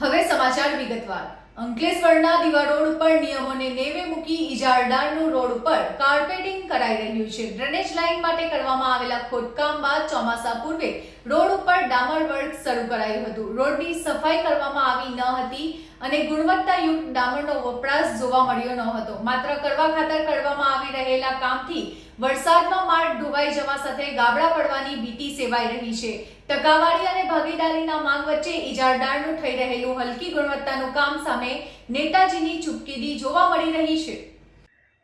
હવે સમાચાર વિગતવાર. અંકલેશ્વરના દીવા રોડ ઉપર નિયમોને નેવે મૂકી ઇજારદારનું રોડ ઉપર કાર્પેટિંગ કરાઈ રહ્યું છે. ડ્રેનેજ લાઇન માટે કરવામાં આવેલા ખોદકામ બાદ ચોમાસા પૂર્વે રોડ ઉપર ડામર વર્ક શરૂ કરાયું હતું. રોડની સફાઈ કરવામાં આવી ન હતી અને ગુણવત્તાયુક્ત ડામરનો વપરાશ જોવા મળ્યો ન હતો. માત્ર કરવા ખાતર કરવામાં આવી રહેલા કામથી વરસાદનો માર્ગ ડૂબાઈ જવા સાથે ગાબડા પડવાની ભીતિ સેવાઈ રહી છે. ટકાવારી અને ભાગીદારીના માંગ વચ્ચે ઇજારદારનું થઈ રહેલું હલકી ગુણવત્તાનું કામ સામે નેતાજીની ચૂપકીદી જોવા મળી રહી છે.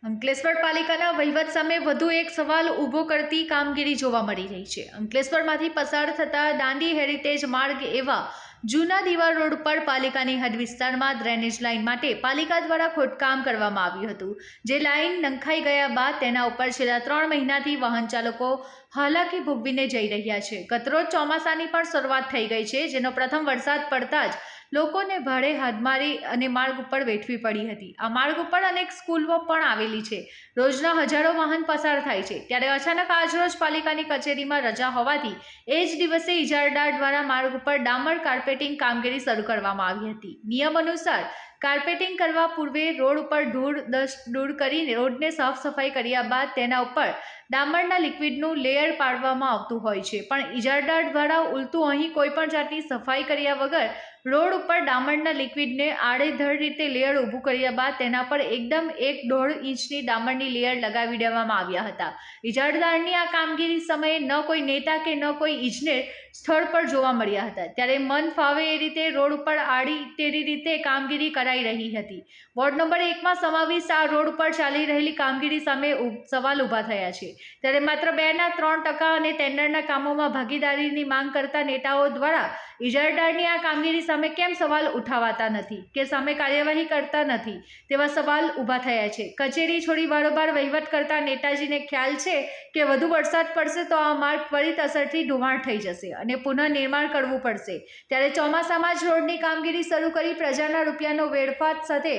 અંકલેશ્વર પાલિકાના વહીવટ સામે વધુ એક સવાલ ઊભો કરતી કામગીરી જોવા મળી રહી છે. અંકલેશ્વરમાંથી પસાર થતા દાંડી હેરિટેજ માર્ગ એવા જૂના દીવાલ રોડ પર પાલિકાની હદ વિસ્તારમાં ડ્રેનેજ લાઇન માટે પાલિકા દ્વારા ખોદકામ કરવામાં આવ્યું હતું. જે લાઇન નંખાઈ ગયા બાદ તેના ઉપર છેલ્લા ત્રણ મહિનાથી વાહન ચાલકો હાલાકી ભોગવીને જઈ રહ્યા છે. ગતરોજ ચોમાસાની પણ શરૂઆત થઈ ગઈ છે, જેનો પ્રથમ વરસાદ પડતા જ લોકોને ભારે હાથમારી અને માર્ગ ઉપર વેઠવી પડી હતી. આ માર્ગ ઉપર અનેક સ્કૂલો પણ આવેલી છે. રોજના હજારો વાહન પસાર થાય છે. ત્યારે અચાનક આજરોજ પાલિકાની કચેરીમાં રજા હોવાથી એ જ દિવસે ઇજારદાર દ્વારા માર્ગ ઉપર ડામર કાર્પેટિંગ કામગીરી શરૂ કરવામાં આવી હતી. નિયમ અનુસાર કાર્પેટિંગ કરવા પૂર્વે રોડ ઉપર ધૂળ દસ્ટ દૂર કરીને રોડને સાફ સફાઈ કર્યા બાદ તેના ઉપર ડામરના લિક્વિડનું લેયર પાડવામાં આવતું હોય છે. પણ ઇજારદાર દ્વારા ઉલટું અહીં કોઈ પણ જાતની સફાઈ કર્યા વગર રોડ ઉપર ડામરના લિક્વિડને આડેધડ રીતે લેયર ઊભું કર્યા બાદ તેના પર એકદમ એક દોઢ ઇંચની ડામરની લેયર લગાવી દેવામાં આવ્યા હતા. ઇજારદારની આ કામગીરી સમયે ન કોઈ નેતા કે ન કોઈ ઇજનેર સ્થળ પર જોવા મળ્યા હતા. ત્યારે મન ફાવે એ રીતે રોડ ઉપર આડી તેરી રીતે કામગીરી કરાઈ રહી હતી. વોર્ડ નંબર એકમાં સમાવિષ્ટ આ રોડ ઉપર ચાલી રહેલી કામગીરી સામે સવાલ ઊભા થયા છે. ત્યારે માત્ર બેના ત્રણ ટકા અને ટેન્ડરના કામોમાં ભાગીદારીની માંગ કરતા નેતાઓ દ્વારા ઇજારદારની આ કામગીરી સામે કેમ સવાલ ઉઠાવાતા નથી? કે સામે કાર્યવાહી કરતા નથી? તેવા સવાલ ઊભા થયા છે. કચેરી છોડી બારોબાર વહીવટ કરતા નેતાજીને ખ્યાલ છે કે વધુ વરસાદ પડશે તો આ માર્ગ ત્વરિત અસરથી ધોવાણ થઈ જશે અને પુનઃનિર્માણ કરવું પડશે. ત્યારે ચોમાસામાં જ રોડની કામગીરી શરૂ કરી પ્રજાના રૂપિયાનો વેડફાટ સાથે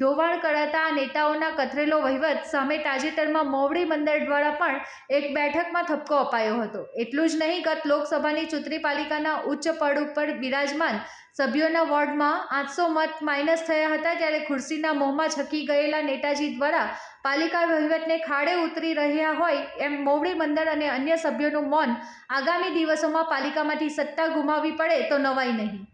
ધોવાણ કરાતા નેતાઓના કથરેલો વહીવટ સામે તાજેતરમાં મોવડી મંદિર દ્વારા પણ એક બેઠકમાં થપકો અપાયો હતો. એટલું જ નહીં, ગત લોકસભાની ચૂંટણી પાલિકાના ઉચ્ચ પદ ઉપર બિરાજમાન સભ્યોના વોર્ડમાં આઠસો મત માઇનસ થયા હતા ત્યારે ખુરશીના મોંમાં છકી ગયેલા નેતાજી દ્વારા પાલિકા વહીવટને ખાડે ઉતરી રહ્યા હોય એમ મોવડી મંદિર અને અન્ય સભ્યોનું મૌન આગામી દિવસોમાં પાલિકામાંથી સત્તા ગુમાવવી પડે તો નવાઈ નહીં.